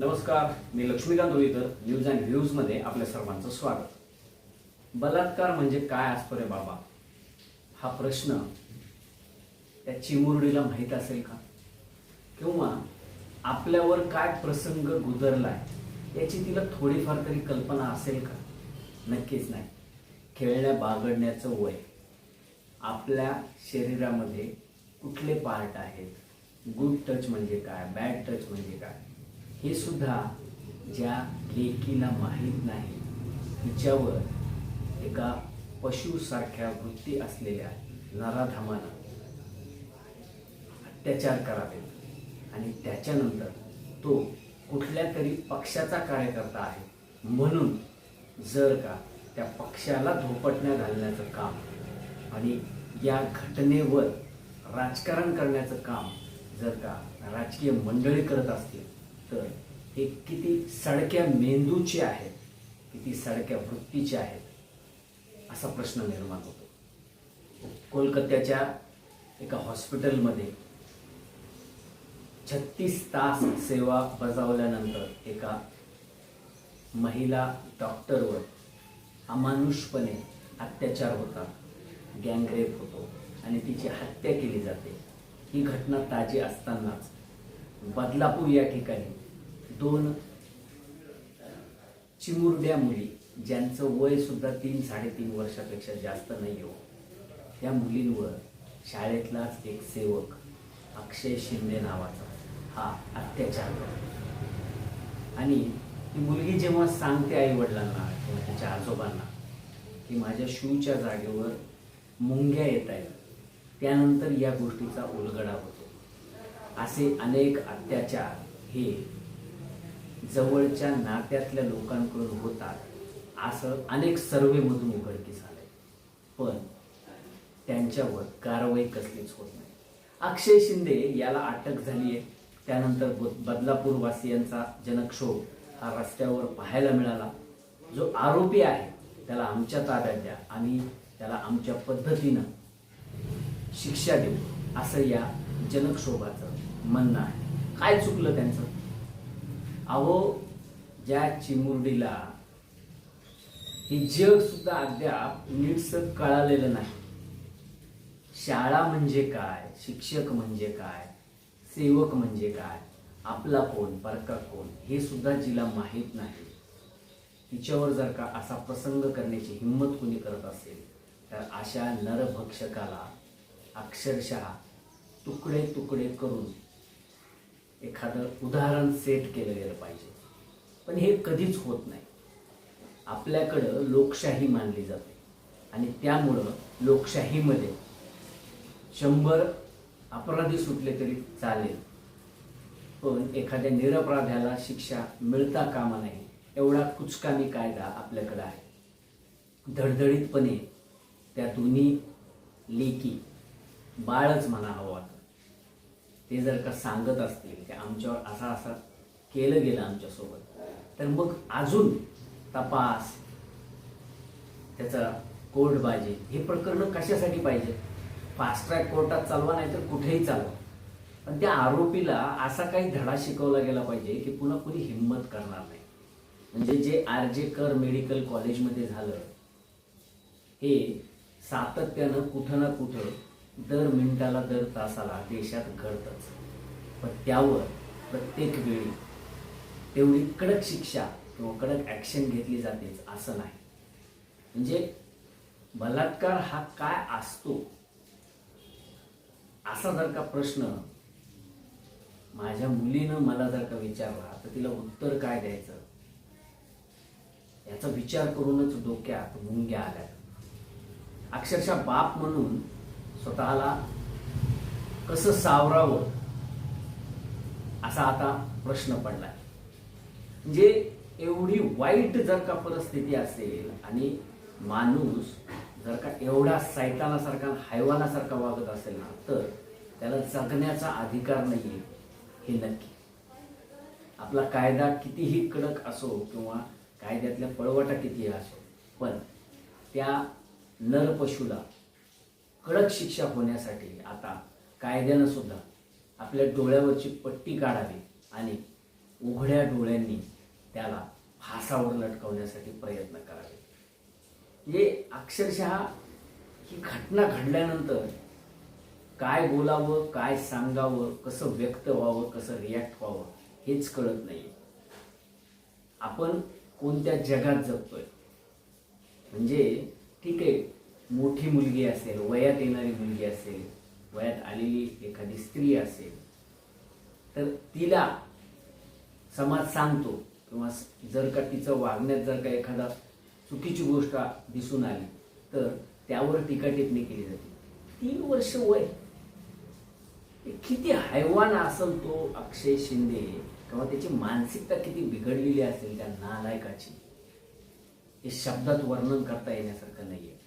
नमस्कार मी लक्ष्मीकांत रोहितर न्यूज अँड व्ह्यूजमध्ये आपल्या सर्वांचं स्वागत. बलात्कार म्हणजे काय असतो रे बाबा? हा प्रश्न त्या चिमुरडीला माहीत असेल का? किंवा आपल्यावर काय प्रसंग गुदरलाय याची तिला थोडीफार तरी कल्पना असेल का? नक्कीच नाही. खेळण्या बागडण्याचं वय. आपल्या शरीरामध्ये कुठले पार्ट आहेत? गुड टच म्हणजे काय? बॅड टच म्हणजे काय? हे सुद्धा ज्या लेकीला माहीत नाही तिच्यावर एका पशुसारख्या वृत्ती असलेल्या नराधामानं अत्याचार करावे आणि त्याच्यानंतर तो कुठल्या तरी पक्षाचा कार्यकर्ता आहे म्हणून जर का त्या पक्षाला धोपटण्या घालण्याचं काम आणि या घटनेवर राजकारण करण्याचं काम जर का राजकीय मंडळी करत असतील तर हे किती सडक्या मेंदूचे आहेत किती सडक्या वृत्तीचे आहेत असा प्रश्न निर्माण होतो. कोलकात्याच्या एका हॉस्पिटलमध्ये छत्तीस तास सेवा बजावल्यानंतर एका महिला डॉक्टरवर अमानुषपणे अत्याचार होतात गँगरेप होतो आणि तिची हत्या केली जाते. ही घटना ताजी असतानाच बदलापूर या ठिकाणी दोन चिमुरड्या मुली ज्यांचं वय सुद्धा तीन साडेतीन वर्षापेक्षा जास्त नाही हो. त्या मुलींवर शाळेतलाच एक सेवक अक्षय शिंदे नावाचा हा अत्याचार करतो. आणि ती मुलगी जेव्हा सांगते आई वडिलांना किंवा तिच्या आजोबांना की माझ्या शूच्या जागेवर मुंग्या येत आहेत त्यानंतर या गोष्टीचा उलगडा होतो. असे अनेक अत्याचार हे जवळच्या नात्यातल्या लोकांकडून होतात. असं अनेक सर्वेमधून उघडकीस आलंय. पण त्यांच्यावर कारवाई कसलीच होत नाही. अक्षय शिंदे याला अटक झाली आहे त्यानंतर ब- बदलापूर वासियांचा जनक्षोभ हा रस्त्यावर पाहायला मिळाला. जो आरोपी आहे त्याला आमच्या ताब्यात द्या आम्ही त्याला आमच्या पद्धतीनं शिक्षा देऊ असं या जनक्षोभाचं म्हणणं आहे. काय चुकलं त्यांचं? अहो ज्या चिमुरडीला हे जग सुद्धा अद्याप नीटसं कळालेलं नाही. शाळा म्हणजे काय शिक्षक म्हणजे काय सेवक म्हणजे काय आपला कोण परका कोण हे सुद्धा जिला माहीत नाही. तिच्यावर जर का असा प्रसंग करण्याची हिंमत कुणी करत असेल तर अशा नरभक्षकाला अक्षरशः तुकडे तुकडे करून एखादं उदाहरण सेट केलं गेलं पाहिजे. पण हे कधीच होत नाही. आपल्याकडं लोकशाही मानली जाते. आणि त्यामुळं लोकशाहीमध्ये शंभर अपराधी सुटले तरी चालेल. पण एखाद्या निरपराध्याला शिक्षा मिळता कामा नाही. एवढा कुचकामी कायदा आपल्याकडं आहे. धडधडीतपणे त्या दोन्ही लेकी बाळच म्हणा हवं ते जर का सांगत असतील की आमच्यावर असा असा केलं गेलं आमच्यासोबत तर मग अजून तपास त्याचा कोर्टबाजी हे प्रकरण कशासाठी पाहिजे? फास्ट ट्रॅक कोर्टात चालवा नाही तर कुठेही चालवा. पण त्या आरोपीला असा काही धडा शिकवला गेला पाहिजे की पुन्हा कुणी हिंमत करणार नाही. म्हणजे जे आर जे कर मेडिकल कॉलेजमध्ये झालं हे सातत्यानं कुठं ना कुठं दर मिनिटाला दर तासाला देशात घडतच. पण त्यावर प्रत्येक वेळी तेवढी कडक शिक्षा किंवा कडक ॲक्शन घेतली जातेच असं नाही. म्हणजे बलात्कार हा काय असतो? असा जर का प्रश्न माझ्या मुलीनं मला जर का विचारला तर तिला उत्तर काय द्यायचं? याचा विचार करूनच डोक्यात मुंग्या आल्या अक्षरशः बाप म्हणून स्वतःला कसं सावरावं असा आता प्रश्न पडला म्हणजे एवढी वाईट जर का परिस्थिती असेल आणि माणूस जर का एवढा सैतानासारखा हैवानासारखा वागत असेल ना तर त्याला जगण्याचा अधिकार नाही हे नक्की. आपला कायदा कितीही कडक असो किंवा कायद्यातल्या पळवटा कितीही असो पण त्या नरपशूला कडक शिक्षा होण्यासाठी आता कायद्यानं सुद्धा आपल्या डोळ्यावरची पट्टी काढावी आणि उघड्या डोळ्यांनी त्याला फासावर लटकवण्यासाठी प्रयत्न करावे. म्हणजे अक्षरशः ही घटना घडल्यानंतर काय बोलावं काय सांगावं कसं व्यक्त व्हावं कसं रिॲक्ट व्हावं हेच कळत नाही. आपण कोणत्या जगात जगतोय? म्हणजे ठीक आहे मोठी मुलगी असेल वयात येणारी मुलगी असेल वयात आलेली एखादी स्त्री असेल तर तिला समाज सांगतो किंवा जर का तिचं वागण्यात जर का एखादा चुकीची गोष्ट दिसून आली तर त्यावर टीका टिप्पणी केली जाते. तीन वर्ष वय. किती हैवान असेल तो अक्षय शिंदे किंवा त्याची मानसिकता किती बिघडलेली असेल त्या नालायकाची हे शब्दात वर्णन करता येण्यासारखं नाहीये.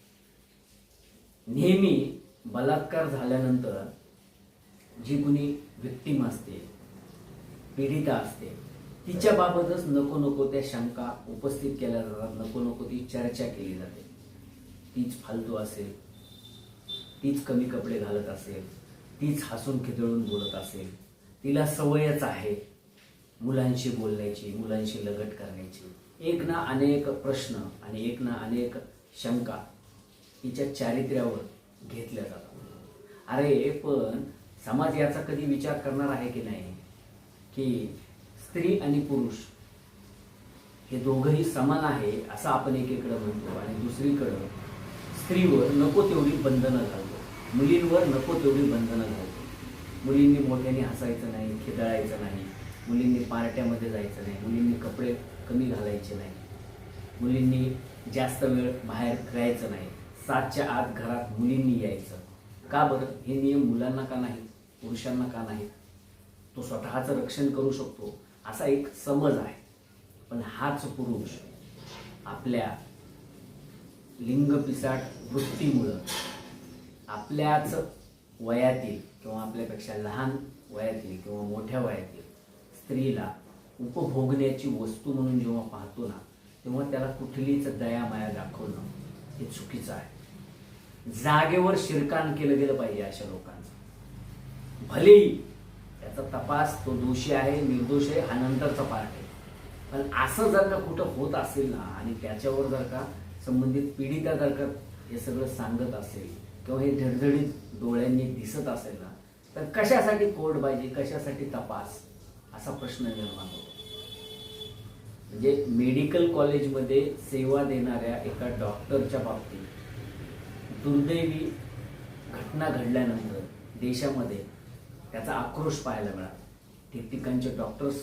नेहमी बलात्कार झाल्यानंतर जी कुणी व्यक्तिम असते पीडिता असते तिच्या बाबतच नको नको त्या शंका उपस्थित केल्या जातात नको नको ती चर्चा केली जाते. तीच फालतू असेल तीच कमी कपडे घालत असेल तीच हसून खिदळून बोलत असेल तिला सवयच आहे मुलांशी बोलण्याची मुलांशी लगट करण्याची. एक ना अनेक प्रश्न आणि एक ना अनेक शंका तिच्या चारित्र्यावर घेतल्या जातात अरे पण समाज याचा कधी विचार करणार आहे की नाही? की स्त्री आणि पुरुष हे दोघंही समान आहे असं आपण एकीकडं म्हणतो आणि दुसरीकडं स्त्रीवर नको तेवढी बंधनं घालतो. मुलींवर नको तेवढी बंधनं घालतो. मुलींनी मोठ्याने हसायचं नाही खिदळायचं नाही. मुलींनी पार्ट्यामध्ये जायचं नाही. मुलींनी कपडे कमी घालायचे नाही. मुलींनी जास्त वेळ बाहेर खेळायचं नाही. सातच्या आत घरात मुलींनी यायचं. का बरं? हे नियम मुलांना का नाहीत? पुरुषांना का नाहीत? तो स्वतःचं रक्षण करू शकतो असा एक समज आहे. पण हाच पुरुष आपल्या लिंगपिसाट वृत्तीमुळं आपल्याच वयातील किंवा आपल्यापेक्षा लहान वयातील किंवा मोठ्या वयातील स्त्रीला उपभोगण्याची वस्तू म्हणून जेव्हा पाहतो ना तेव्हा त्याला कुठलीच दया माया दाखवणं हे चुकीचं आहे. जागेवर शिरकान केलं गेलं पाहिजे अशा लोकांचं. भलेही त्याचा तपास तो दोषी आहे निर्दोष आहे हा नंतरचा पार्ट आहे. पण असं जर का कुठं होत असेल ना आणि त्याच्यावर जर का संबंधित पीडिता जर का हे सगळं सांगत असेल किंवा हे धडधडीत डोळ्यांनी दिसत असेल ना तर कशासाठी कोर्ट पाहिजे कशासाठी तपास? असा प्रश्न निर्माण होतो. म्हणजे मेडिकल कॉलेजमध्ये सेवा देणाऱ्या एका डॉक्टरच्या बाबतीत दुर्दैवी घटना घडल्यानंतर देशामध्ये त्याचा आक्रोश पाहायला मिळाला. ठिकठिकाणचे डॉक्टर्स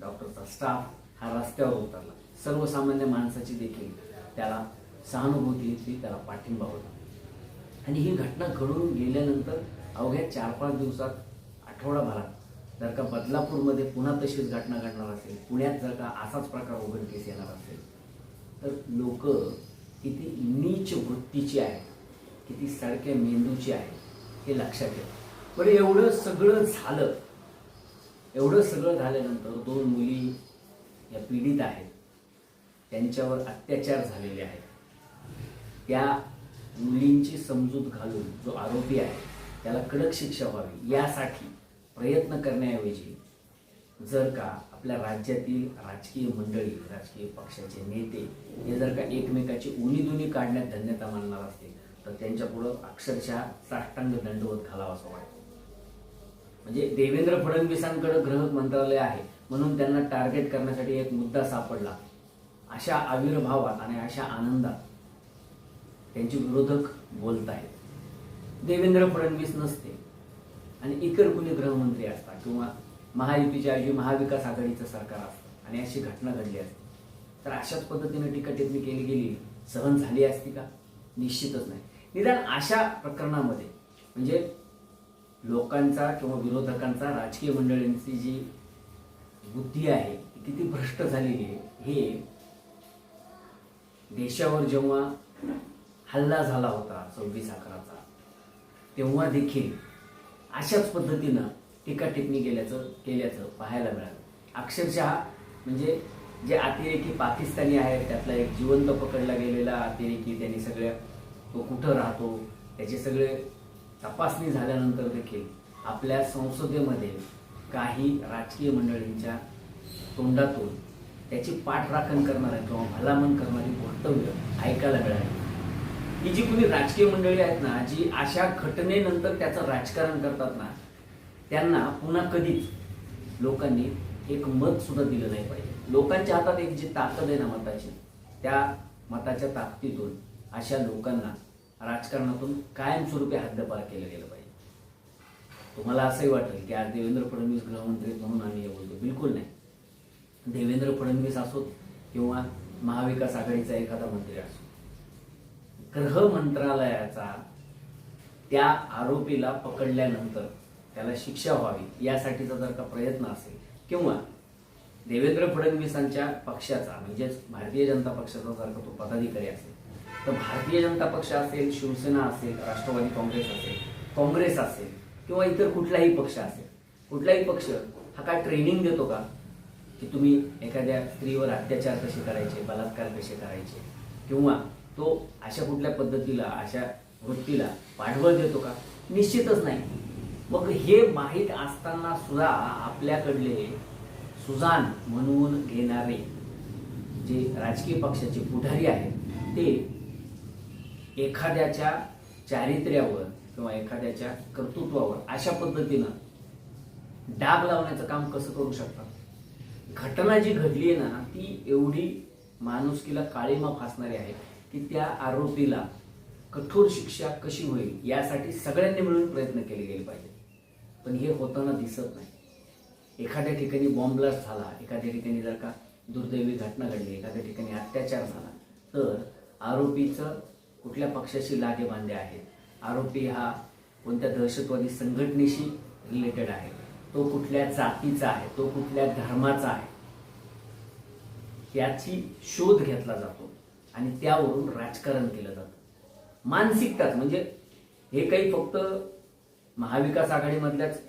डॉक्टरचा स्टाफ हा रस्त्यावर उतरला. सर्वसामान्य माणसाची देखील त्याला सहानुभूती होती त्याला पाठिंबा होता. आणि ही घटना घडून गेल्यानंतर अवघ्या चार पाच दिवसात आठवडाभरात जर का बदलापूरमध्ये पुन्हा तशीच घटना घडणार असेल पुण्यात जर का असाच प्रकार उघडकीस येणार असेल तर लोक किती नीच वृत्तीची आहे किती सडक्या मेंदूची आहे हे लक्षात घ्या पण एवढं सगळं झालं एवढं सगळं झाल्यानंतर दोन मुली या पीडित आहेत त्यांच्यावर अत्याचार झालेले आहेत. त्या मुलींची समजूत घालून जो आरोपी आहे त्याला कडक शिक्षा व्हावी यासाठी प्रयत्न करण्याऐवजी जर का आपल्या राज्यातील राजकीय मंडळी राजकीय पक्षाचे नेते हे जर का एकमेकाची उणीधुनी काढण्यात धन्यता मानणार असतील तर त्यांच्या पुढं अक्षरशः साष्टांग दंडवत घालावा असं वाटतं. म्हणजे देवेंद्र फडणवीसांकडे गृह मंत्रालय आहे म्हणून त्यांना टार्गेट करण्यासाठी एक मुद्दा सापडला. अशा आविर्भावात आणि अशा आनंदात त्यांचे विरोधक बोलत आहेत देवेंद्र फडणवीस नसते. आणि इतर कुणी गृहमंत्री असतात किंवा महायुतीच्या ऐवजी महाविकास आघाडीचं सरकार असतं. आणि अशी घटना घडली असते. तर अशाच पद्धतीने टीका टिप्पणी केली गेली. सहन झाली असती का? निश्चितच नाही. निदान अशा प्रकरणामध्ये म्हणजे लोकांचा किंवा विरोधकांचा राजकीय मंडळींची जी बुद्धी आहे ती किती भ्रष्ट झालेली आहे हे देशावर जेव्हा हल्ला झाला होता सव्वीस अकराचा तेव्हा देखील अशाच पद्धतीनं टीका टिप्पणी केल्याचं केल्याचं पाहायला मिळालं. अक्षरशः म्हणजे जे अतिरेकी पाकिस्तानी आहेत त्यातला एक जिवंत पकडला गेलेला अतिरेकी त्यांनी सगळ्या तो कुठं राहतो त्याचे सगळे तपासणी झाल्यानंतर देखील आपल्या संसदेमध्ये काही राजकीय मंडळींच्या तोंडातून त्याची पाठराखण करणाऱ्या किंवा भलामण करणारी वक्तव्य ऐकायला मिळाली. ही जी कुणी राजकीय मंडळी आहेत ना जी अशा घटनेनंतर त्याचं राजकारण करतात ना त्यांना पुन्हा कधीच लोकांनी एक मत सुद्धा दिलं नाही पाहिजे. लोकांच्या हातात एक जी ताकद आहे ना मताची त्या मताच्या ताकदीतून अशा लोकांना राजकारणातून कायमस्वरूपी हद्दपार केलं गेलं पाहिजे. तुम्हाला असंही वाटेल की आज देवेंद्र फडणवीस गृहमंत्री म्हणून आम्ही हे बोलतो. बिलकुल नाही. देवेंद्र फडणवीस असोत किंवा महाविकास आघाडीचा एखादा मंत्री असो गृह मंत्रालयाचा त्या आरोपीला पकडल्यानंतर त्याला शिक्षा व्हावी यासाठीचा जर का प्रयत्न असेल किंवा देवेंद्र फडणवीसांच्या पक्षाचा म्हणजेच भारतीय जनता पक्षाचा जर का तो पदाधिकारी असेल तर भारतीय जनता पक्ष असेल शिवसेना असेल राष्ट्रवादी काँग्रेस असेल काँग्रेस असेल किंवा इतर कुठलाही पक्ष असेल कुठलाही पक्ष हा काय ट्रेनिंग देतो का? की तुम्ही एखाद्या स्त्रीवर अत्याचार कसे करायचे बलात्कार कसे करायचे किंवा तो अशा कुठल्या पद्धतीला अशा वृत्तीला पाठबळ देतो का? निश्चितच नाही. मग हे माहीत असताना सुद्धा आपल्याकडले सुजान म्हणून घेणारे जे राजकीय पक्षाचे पुढारी आहेत ते एखाद्याच्या चारित्र्यावर किंवा एखाद्याच्या कर्तृत्वावर अशा पद्धतीनं डाग लावण्याचं काम कसं करू शकतात? घटना जी घडली आहे ना ती एवढी माणुसकीला काळीमा फासणारी आहे की त्या आरोपीला कठोर शिक्षा कशी होईल यासाठी सगळ्यांनी मिळून प्रयत्न केले गेले पाहिजे पण हे होताना दिसत नाही. एखाद्या ठिकाणी बॉम्ब ब्लास्ट झाला एखाद्या ठिकाणी जर का दुर्दैवी घटना घडली एखाद्या ठिकाणी अत्याचार झाला तर आरोपीचं कुठल्या पक्षाशी लागे बांधे आहेत आरोपी हा कोणत्या दहशतवादी संघटनेशी रिलेटेड आहे? तो कुठल्या जातीचा आहे? तो कुठल्या धर्माचा आहे? याची शोध घेतला जातो आणि त्यावरून राजकारण केलं जातं. मानसिकताच म्हणजे हे काही फक्त महाविकास आघाडीमधल्याच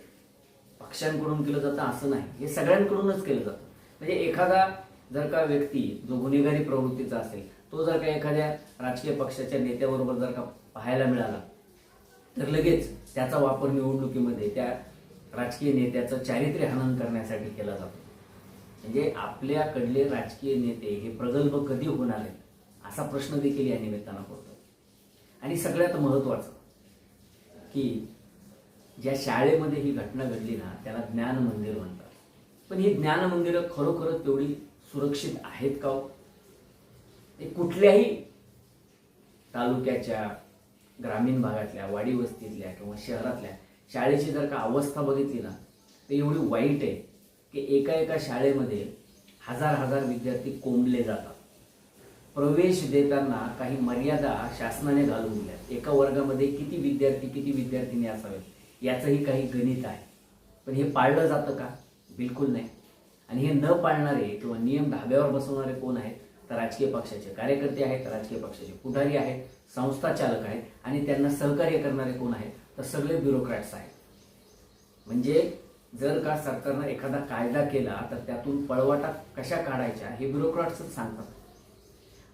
पक्षांकडून केलं जातं असं नाही. हे सगळ्यांकडूनच केलं जातं. म्हणजे एखादा जर का व्यक्ती जो गुन्हेगारी प्रवृत्तीचा असेल तो जर का एखाद्या राजकीय पक्षाच्या नेत्याबरोबर जर का पाहायला मिळाला तर लगेच त्याचा वापर निवडणुकीमध्ये त्या राजकीय नेत्याचं चारित्र्य हनन करण्यासाठी केला जातो. म्हणजे आपल्याकडले राजकीय नेते हे प्रगल्भ कधी होणार आहेत असा प्रश्न देखील या निमित्तानं पडतो. आणि सगळ्यात महत्वाचं की ज्या शाळेमध्ये ही घटना घडली ना त्याला ज्ञान मंदिर म्हणतात. पण ही ज्ञान मंदिरं खरोखरच तेवढी सुरक्षित आहेत का हो? ते कुठल्याही तालुक्याच्या ग्रामीण भागातल्या वाडी वस्तीतल्या किंवा शहरातल्या शाळेची जर का अवस्था बघितली ना तर एवढी वाईट आहे की एका एका शाळेमध्ये हजार हजार विद्यार्थी कोंबले जातात. प्रवेश देताना काही मर्यादा शासनाने घालून दिल्या एका वर्गामध्ये किती विद्यार्थी किती विद्यार्थिनी असावेत? याचंही काही गणित आहे. पण हे पाळलं जातं का? बिलकुल नाही. आणि हे न पाळणारे किंवा नियम धाब्यावर बसवणारे कोण आहेत? तर राजकीय पक्षाचे कार्यकर्ते आहेत राजकीय पक्षाचे पुढारी आहेत संस्था चालक आहेत आणि त्यांना सहकार्य करणारे कोण आहेत? तर सगळे ब्युरोक्रॅट्स आहेत. म्हणजे जर का सरकारनं एखादा कायदा केला तर त्यातून पळवाटा कशा काढायच्या हे ब्युरोक्रॅट्सच सांगतात.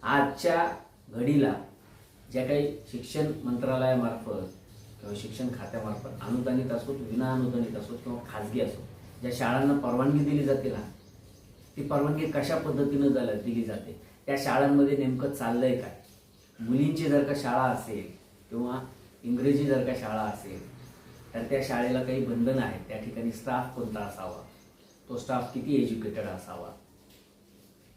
आजच्या घडीला ज्या काही शिक्षण मंत्रालयामार्फत शिक्षण खात्यामार्फत अनुदानित असोत विना अनुदानित असोत किंवा खाजगी असो ज्या शाळांना परवानगी दिली जाते ना ती परवानगी कशा पद्धतीनं झालं दिली जाते? त्या शाळांमध्ये नेमकं चाललंय काय? मुलींची जर का शाळा असेल किंवा इंग्रजी जर का शाळा असेल तर त्या शाळेला काही बंधनं आहेत त्या ठिकाणी स्टाफ कोणता असावा? तो स्टाफ किती एज्युकेटेड असावा?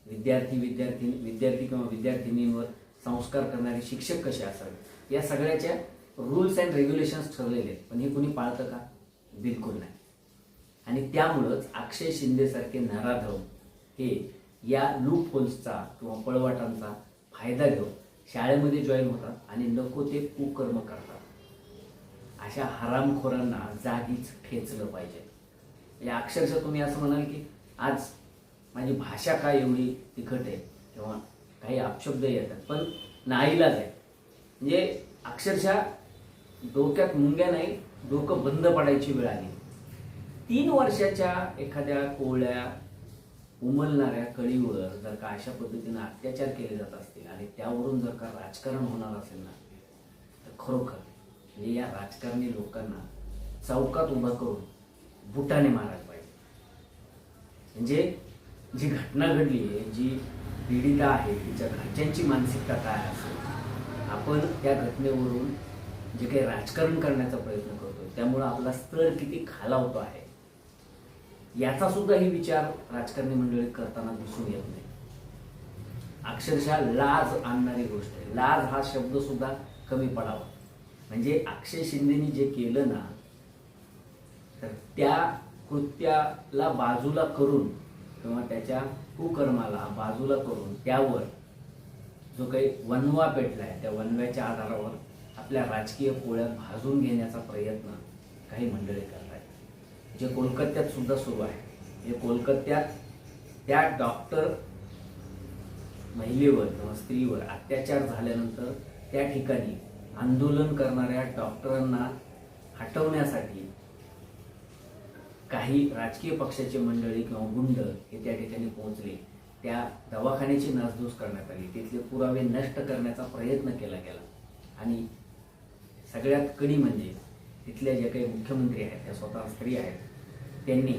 विद्यार्थी विद्यार्थी विद्यार्थी किंवा विद्यार्थिनींवर संस्कार करणारे शिक्षक कसे असावे? या सगळ्याच्या रूल्स अँड रेग्युलेशन्स ठरलेले आहेत. पण हे कुणी पाळतं का? बिलकुल नाही. आणि त्यामुळंच अक्षय शिंदेसारखे नराधव हे या लूप होल्सचा किंवा पळवाटांचा फायदा घेऊन शाळेमध्ये जॉईन होतात आणि नको ते कुकर्म करतात. अशा हरामखोरांना जागीच ठेचलं पाहिजे. म्हणजे अक्षरशः तुम्ही असं म्हणाल की आज माझी भाषा काय एवढी तिखट आहे किंवा काही अपशब्द येतात पण नाईलाज आहे. म्हणजे अक्षरशः डोक्यात मुंग्या नाही डोकं बंद पडायची वेळ आली. तीन वर्षाच्या एखाद्या कोवळ्या उमलणाऱ्या कळीवर जर का अशा पद्धतीनं अत्याचार केले जात असतील आणि त्यावरून जर का राजकारण होणार असेल ना तर खरोखर म्हणजे या राजकारणी लोकांना चौकात उभा करून बुटाने मारायला पाहिजे. म्हणजे जी घटना घडली आहे जी पीडिता आहे तिच्या घरच्यांची मानसिकता काय असेल आपण त्या घटनेवरून जे काही राजकारण करण्याचा प्रयत्न करतोय त्यामुळं आपला स्तर किती खालावतो आहे याचा सुद्धा ही विचार राजकारणी मंडळी करताना दिसून येत नाही. अक्षरशः लाज आणणारी गोष्ट आहे. लाज हा शब्द सुद्धा कमी पडावा. म्हणजे अक्षय शिंदेनी जे केलं ना तर त्या कृत्याला बाजूला करून किंवा त्याच्या कुकर्माला बाजूला करून त्यावर जो काही वनवा पेटलाय त्या वनव्याच्या आधारावर आपल्या राजकीय पोळ्यात भाजून घेण्याचा प्रयत्न काही मंडळी करत आहेत जे कोलकात्यात सुद्धा सुरू आहे. हे कोलकात्यात त्या डॉक्टर महिलेवर किंवा स्त्रीवर अत्याचार झाल्यानंतर त्या ठिकाणी आंदोलन करणाऱ्या डॉक्टरांना हटवण्यासाठी काही राजकीय पक्षाचे मंडळी किंवा गुंड हे त्या ठिकाणी पोहोचले. त्या दवाखान्याची नासधूस करण्यात आली. तिथले पुरावे नष्ट करण्याचा प्रयत्न केला गेला. आणि सगळ्यात कडी म्हणजे तिथल्या ज्या काही मुख्यमंत्री आहेत त्या स्वतः स्त्री आहेत त्यांनी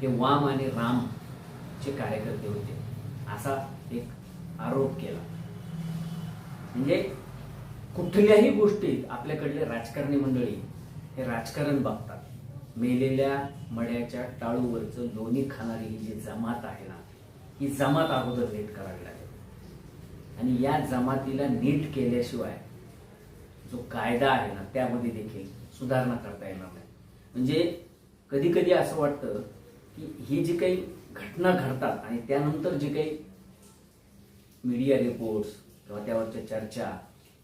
हे वाम आणि राम चे कार्यकर्ते होते. असा एक आरोप केला. म्हणजे कुठल्याही गोष्टीत आपल्याकडले राजकारणी मंडळी हे राजकारण बघतात. मेलेल्या मड्याच्या टाळूवरचं लोणी खाणारी ही जी जमात आहे ना ही जमात अगोदर नीट करावी लागेल. आणि या जमातीला नीट केल्याशिवाय जो कायदा आहे ना त्यामध्ये देखील सुधारणा करता येणार नाही. म्हणजे कधी कधी असं वाटतं की ही जी काही घटना घडतात आणि त्यानंतर जे काही मीडिया रिपोर्ट्स किंवा त्यावरच्या चर्चा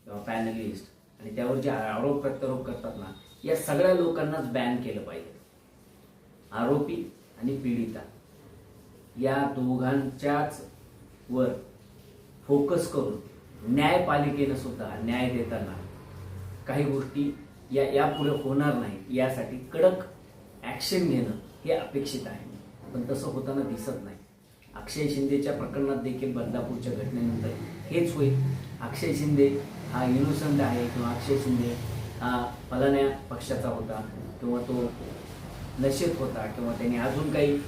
किंवा पॅनलिस्ट आणि त्यावर जे आरोप प्रत्यारोप करतात ना या सगळ्या लोकांनाच बॅन केलं पाहिजे. आरोपी आणि पीडिता. या दोघांच्याच वर फोकस करून न्यायपालिकेनं सुद्धा न्याय देताना काही गोष्टी या यापुढे होणार नाही. यासाठी कडक ॲक्शन घेणं हे अपेक्षित आहे. पण तसं होताना दिसत नाही. अक्षय शिंदेच्या प्रकरणात देखील बदलापूरच्या घटनेनंतर हेच होईल. अक्षय शिंदे हा इनोसंट आहे किंवा अक्षय शिंदे हा फलाण्या पक्षाचा होता किंवा तो नशेत होता किंवा त्यांनी अजून काही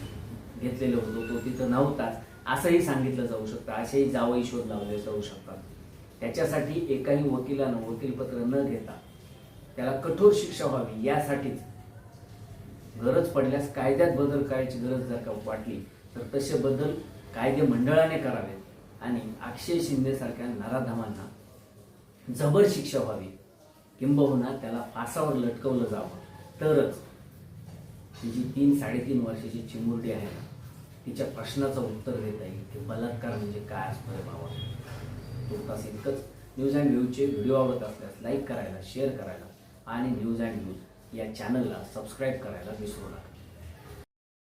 घेतलेलं होतं तो तिथं नव्हताच असंही सांगितलं जाऊ शकतं. असेही जावई शोध लावले जाऊ शकतात. त्याच्यासाठी एकाही वकिलानं वकीलपत्र न घेता त्याला कठोर शिक्षा व्हावी यासाठीच गरज पडल्यास कायद्यात बदल करायची गरज जर का वाटली तर तसे बदल कायदे मंडळाने करावेत आणि अक्षय शिंदेसारख्या नराधमांना जबर शिक्षा व्हावी. किंबहुना त्याला फासावर लटकवलं जावं. तरच तिची जी तीन साडेतीन वर्षाची चिमुरडी आहे ना तिच्या प्रश्नाचं उत्तर देता येईल की बलात्कार म्हणजे काय असतोय रे बाबा? तुर्तास इतकंच. न्यूज अँड व्ह्यूजचे व्हिडिओ आवडत असल्यास लाईक करायला शेअर करायला आणि न्यूज अँड व्ह्यूज या चॅनलला सबस्क्राईब करायला विसरू नका.